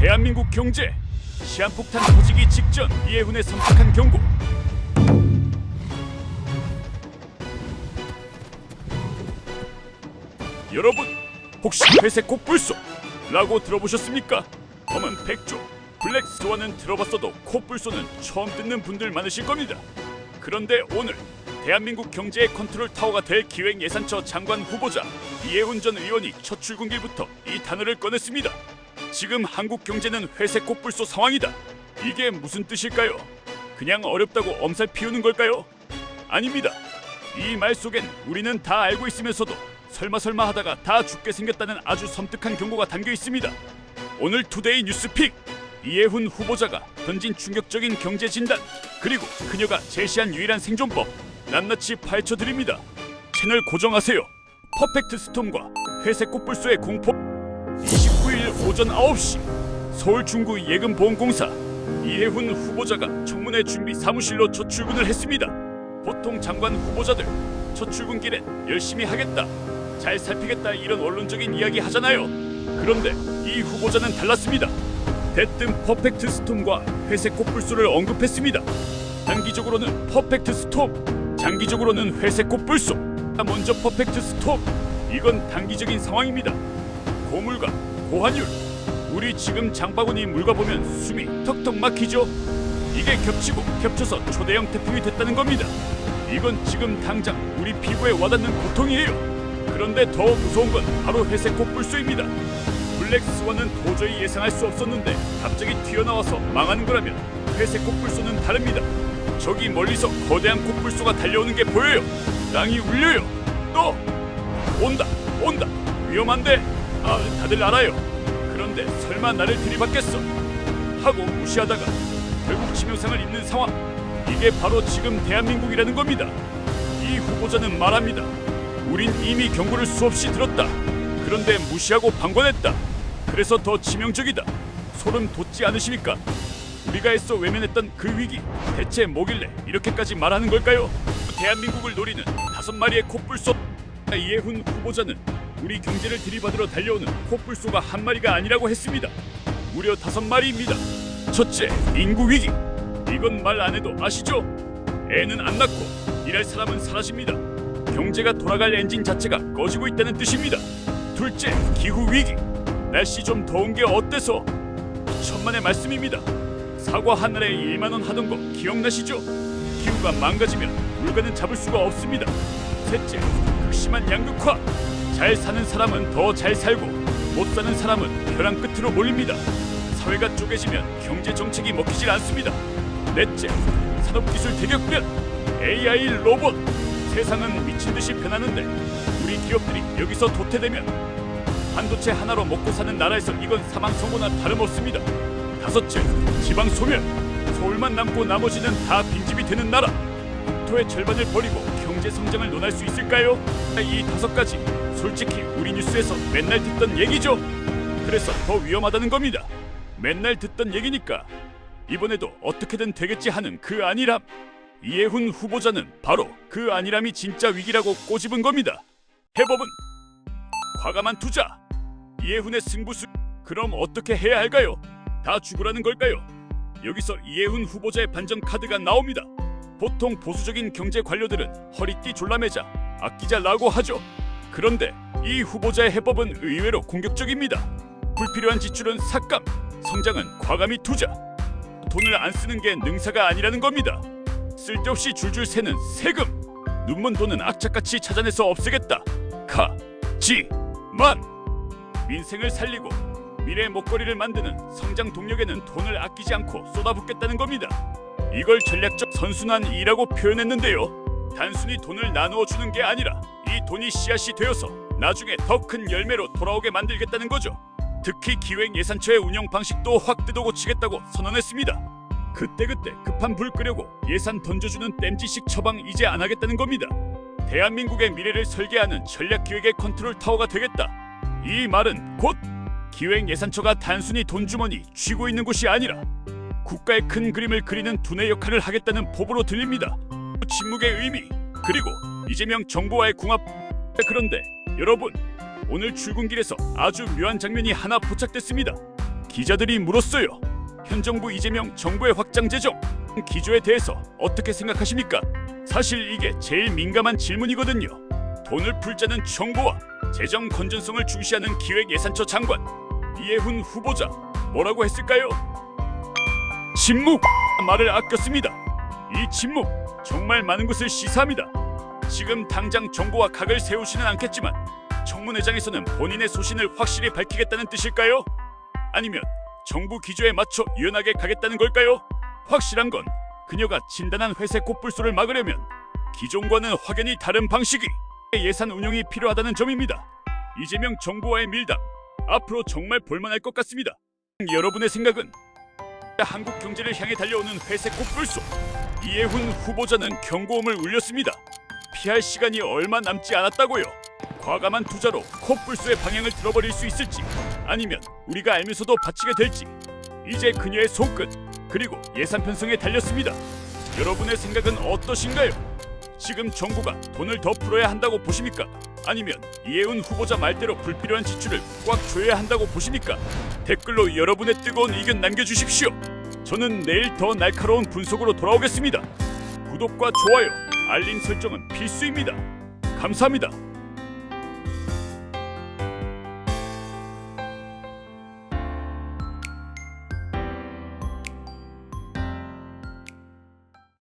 대한민국 경제 시한폭탄 터지기 직전 이해훈의 섬뜩한 경고 여러분 혹시 회색 코뿔소 라고 들어보셨습니까? 검은 백조 블랙 스와는 들어봤어도 코뿔소는 처음 듣는 분들 많으실 겁니다 그런데 오늘 대한민국 경제의 컨트롤 타워가 될 기획예산처 장관 후보자 이해훈 전 의원이 첫 출근길부터 이 단어를 꺼냈습니다. 지금 한국 경제는 회색 코뿔소 상황이다. 이게 무슨 뜻일까요? 그냥 어렵다고 엄살 피우는 걸까요? 아닙니다. 이 말 속엔 우리는 다 알고 있으면서도 설마 설마 하다가 다 죽게 생겼다는 아주 섬뜩한 경고가 담겨 있습니다. 오늘 투데이 뉴스픽 이해훈 후보자가 던진 충격적인 경제 진단 그리고 그녀가 제시한 유일한 생존법 낱낱이 파헤쳐 드립니다. 채널 고정하세요. 퍼펙트 스톰과 회색 꽃불소의 공포 29일 오전 9시 서울 중구 예금보험공사 이해훈 후보자가 청문회 준비 사무실로 첫 출근을 했습니다. 보통 장관 후보자들 첫 출근길엔 열심히 하겠다, 잘 살피겠다 이런 원론적인 이야기 하잖아요. 그런데 이 후보자는 달랐습니다. 대뜸 퍼펙트 스톰과 회색 꽃불소를 언급했습니다. 단기적으로는 퍼펙트 스톰, 장기적으로는 회색 꽃불소. 먼저 퍼펙트 스톰. 이건 단기적인 상황입니다. 고물가, 고환율. 우리 지금 장바구니 물가 보면 숨이 턱턱 막히죠. 이게 겹치고 겹쳐서 초대형 태풍이 됐다는 겁니다. 이건 지금 당장 우리 피부에 와닿는 고통이에요. 그런데 더 무서운 건 바로 회색 꽃불소입니다. 블랙 스완은 도저히 예상할 수 없었는데 갑자기 튀어나와서 망하는 거라면 회색 꽃불소는 다릅니다. 저기 멀리서 거대한 꽃불소가 달려오는 게 보여요. 땅이 울려요. 또 온다, 온다. 위험한데 아 다들 알아요. 그런데 설마 나를 들이받겠어? 하고 무시하다가 결국 치명상을 입는 상황. 이게 바로 지금 대한민국이라는 겁니다. 이 후보자는 말합니다. 우린 이미 경고를 수없이 들었다. 그런데 무시하고 방관했다. 그래서 더 치명적이다. 소름 돋지 않으십니까? 우리가 애써 외면했던 그 위기 대체 뭐길래 이렇게까지 말하는 걸까요? 대한민국을 노리는 다섯 마리의 코뿔소 이해훈 후보자는 우리 경제를 들이받으러 달려오는 코뿔소가 한 마리가 아니라고 했습니다. 무려 다섯 마리입니다. 첫째, 인구 위기. 이건 말 안 해도 아시죠? 애는 안 낳고 일할 사람은 사라집니다. 경제가 돌아갈 엔진 자체가 꺼지고 있다는 뜻입니다. 둘째, 기후 위기. 날씨 좀 더운 게 어때서? 천만의 말씀입니다. 사과 하늘에 1만 원 하던 거 기억나시죠? 기후가 망가지면 물건은 잡을 수가 없습니다. 셋째, 극심한 양극화. 잘 사는 사람은 더 잘 살고 못 사는 사람은 벼랑 끝으로 몰립니다. 사회가 쪼개지면 경제 정책이 먹히질 않습니다. 넷째, 산업기술 대격변. AI 로봇. 세상은 미친 듯이 변하는데 우리 기업들이 여기서 도태되면 반도체 하나로 먹고 사는 나라에서 이건 사망 선고나 다름없습니다. 다섯째, 지방 소멸. 서울만 남고 나머지는 다 빈집이 되는 나라. 국토의 절반을 버리고 경제 성장을 논할 수 있을까요? 이 다섯 가지 솔직히 우리 뉴스에서 맨날 듣던 얘기죠. 그래서 더 위험하다는 겁니다. 맨날 듣던 얘기니까 이번에도 어떻게든 되겠지 하는 그 안일함. 이해훈 후보자는 바로 그 안일함이 진짜 위기라고 꼬집은 겁니다. 해법은 과감한 투자. 이해훈의 승부수. 그럼 어떻게 해야 할까요? 다 죽으라는 걸까요? 여기서 이해훈 후보자의 반전 카드가 나옵니다. 보통 보수적인 경제 관료들은 허리띠 졸라매자, 아끼자라고 하죠. 그런데 이 후보자의 해법은 의외로 공격적입니다. 불필요한 지출은 삭감, 성장은 과감히 투자. 돈을 안 쓰는 게 능사가 아니라는 겁니다. 쓸데없이 줄줄 새는 세금. 눈먼 돈은 악착같이 찾아내서 없애겠다. 가, 지, 만. 민생을 살리고 미래 먹거리를 만드는 성장 동력에는 돈을 아끼지 않고 쏟아붓겠다는 겁니다. 이걸 전략적 선순환이라고 표현했는데요. 단순히 돈을 나누어 주는 게 아니라 이 돈이 씨앗이 되어서 나중에 더 큰 열매로 돌아오게 만들겠다는 거죠. 특히 기획 예산처의 운영 방식도 확 뜯어 고치겠다고 선언했습니다. 그때그때 급한 불 끄려고 예산 던져주는 땜지식 처방 이제 안 하겠다는 겁니다. 대한민국의 미래를 설계하는 전략 기획의 컨트롤 타워가 되겠다. 이 말은 곧 기획 예산처가 단순히 돈 주머니 쥐고 있는 곳이 아니라 국가의 큰 그림을 그리는 두뇌 역할을 하겠다는 포부로 들립니다. 침묵의 의미 그리고 이재명 정부와의 궁합. 그런데 여러분 오늘 출근길에서 아주 묘한 장면이 하나 포착됐습니다. 기자들이 물었어요. 현 정부 이재명 정부의 확장 재정 기조에 대해서 어떻게 생각하십니까? 사실 이게 제일 민감한 질문이거든요. 돈을 풀 자는 정부와 재정 건전성을 중시하는 기획예산처 장관 이해훈 후보자 뭐라고 했을까요? 침묵 말을 아꼈습니다. 이 침묵 정말 많은 것을 시사합니다. 지금 당장 정부와 각을 세우지는 않겠지만 청문회장에서는 본인의 소신을 확실히 밝히겠다는 뜻일까요? 아니면 정부 기조에 맞춰 유연하게 가겠다는 걸까요? 확실한 건 그녀가 진단한 회색 코뿔소를 막으려면 기존과는 확연히 다른 방식이 예산 운용이 필요하다는 점입니다. 이재명 정부와의 밀당 앞으로 정말 볼만할 것 같습니다. 여러분의 생각은 한국 경제를 향해 달려오는 회색 코뿔소 이해훈 후보자는 경고음을 울렸습니다. 피할 시간이 얼마 남지 않았다고요. 과감한 투자로 코뿔소의 방향을 틀어버릴 수 있을지 아니면 우리가 알면서도 바치게 될지 이제 그녀의 손끝 그리고 예산 편성에 달렸습니다. 여러분의 생각은 어떠신가요? 지금 정부가 돈을 더 풀어야 한다고 보십니까? 아니면 이해훈 후보자 말대로 불필요한 지출을 꽉 줘야 한다고 보십니까? 댓글로 여러분의 뜨거운 의견 남겨주십시오. 저는 내일 더 날카로운 분석으로 돌아오겠습니다. 구독과 좋아요, 알림 설정은 필수입니다. 감사합니다.